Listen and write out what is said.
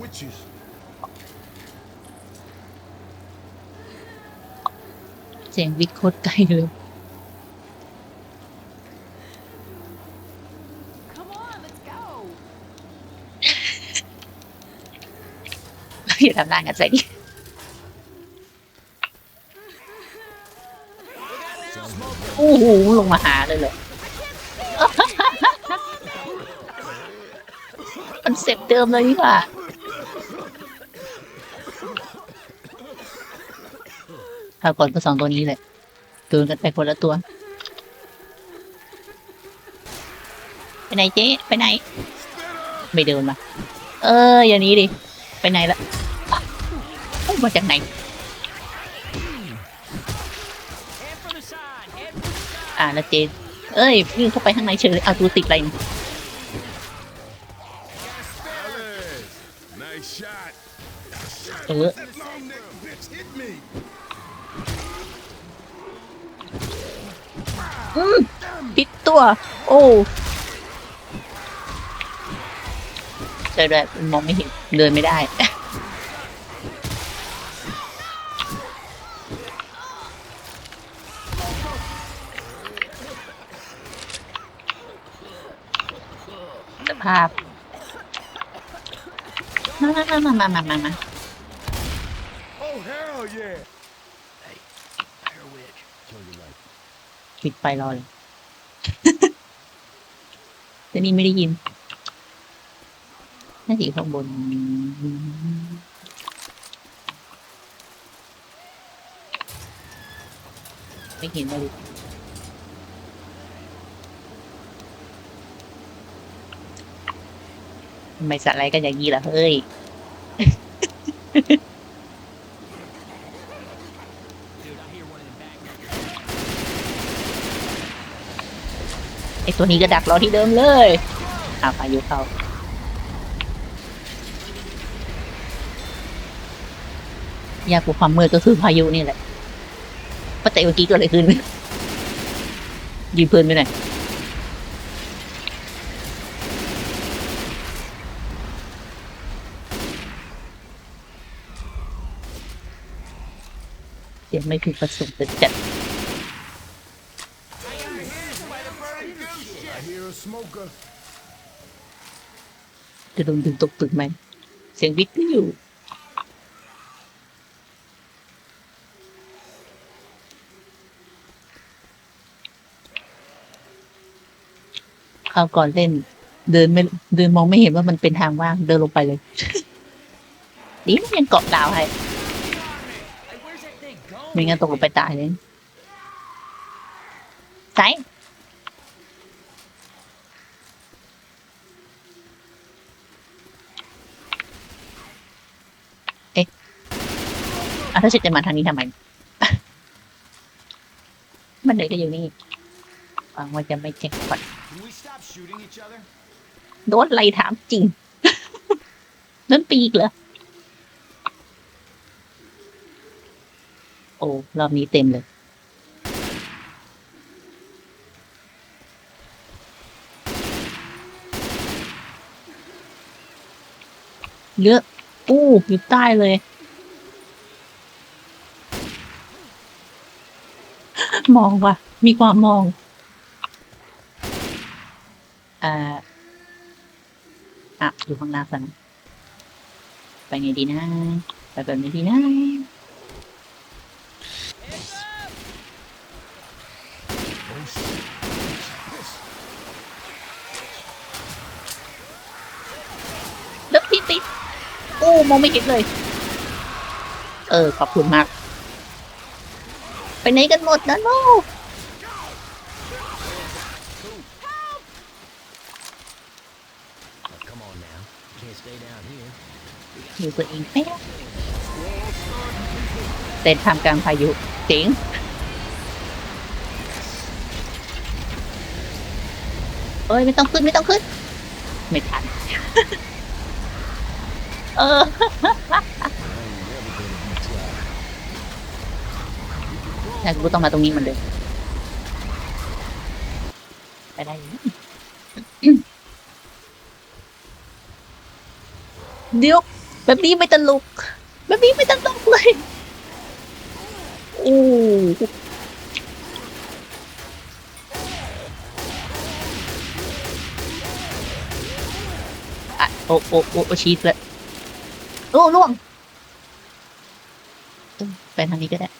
witches. เสียงวิทย์โคตรไกลเลย Come on, let's go. อย่าทำหน้ากันใส่ดิ โอ้โหลงมาหาเลยเลยมันเสร็จเดิมเลยนี่หว่า ถ้าก่อนก็สองตัวนี้เลยโดนกันไปคนละตัว ไปไหนเจ๊ไปไหน ไม่เดินมา เออ อย่างนี้ดิ ไปไหนละมาจากไหนอ่าแล้วเจนเอ้ยวิ่งเข้าไปข้างในเฉยเลยเอาตัวติดอะไรเออ อืมปิดตัว โอ้ใช่ด้วยมันมองไม่เห็น เดินไม่ได้ สภาพ มามามามามามามา Oh hell yeah. Hey, Fire Witch. Kill your life. ปิดไฟรอเลยแต่นี่ไม่ได้ยินน่าจะอยู่ข้างบน ไม่เห็นเลยทำไมสัตว์อะไรกันอย่างนี้ล่ะเฮ้ย อตัวนี้ก็ดักรอที่เดิมเลยอาพายุเข้ายากกว่าความมืดก็คือพายุนี่แหละป้าแต่เมื่อกี้ก็เลยขึ้นยืมเพื่อนไปหน่อยเสียงไม่ถูกประสงค์แต่จัด จะโดนดึงตกตึกไหม เสียงวิทย์ก็อยู่ คราวก่อนเล่น เดินไม่เดินมองไม่เห็นว่ามันเป็นทางว่าง เดินลงไปเลยดีมันยังเกาะดาวให้ไม่งั้นตกลงไปตายเลยใช่ อะถ้าฉันจะมาทางนี้ทำไม มันเลยก็อยู่นี่หวังว่าจะไม่เจ็บก่อน Can we stop shooting each other? โดนไล่ถามจริง นั่นปีกเหรอ โอ้ รอบนี้เต็มเลย เยอะอู้อยู่ใต้เลย มองว่ะ มีความมอง อ่าอะอยู่ข้างล่างสันไปไงดีนะ ไปแบบนี้ดีนะแล้วพี่ติดโอ้มองไม่เห็นเลย เออ ขอบคุณมาก ไปไหนกันหมดนะลูกอยู่ตัวเองแป๊บเต้นทำกลางพายุเจ๋งเอ้ยไม่ต้องขึ้นไม่ต้องขึ้น ไม่ทัน เออ แต่กูต้องมาตรงนี้เหมันเดิมไปได้อยู่เดี๋ยวแบบนี้ไม่ตลก แบบนี้ไม่ตลกเลยโอ้อะโอ้โอ้โอ้โอ้ชีสเลยโอ้ล่วงเออไปทางนี้ก็ได้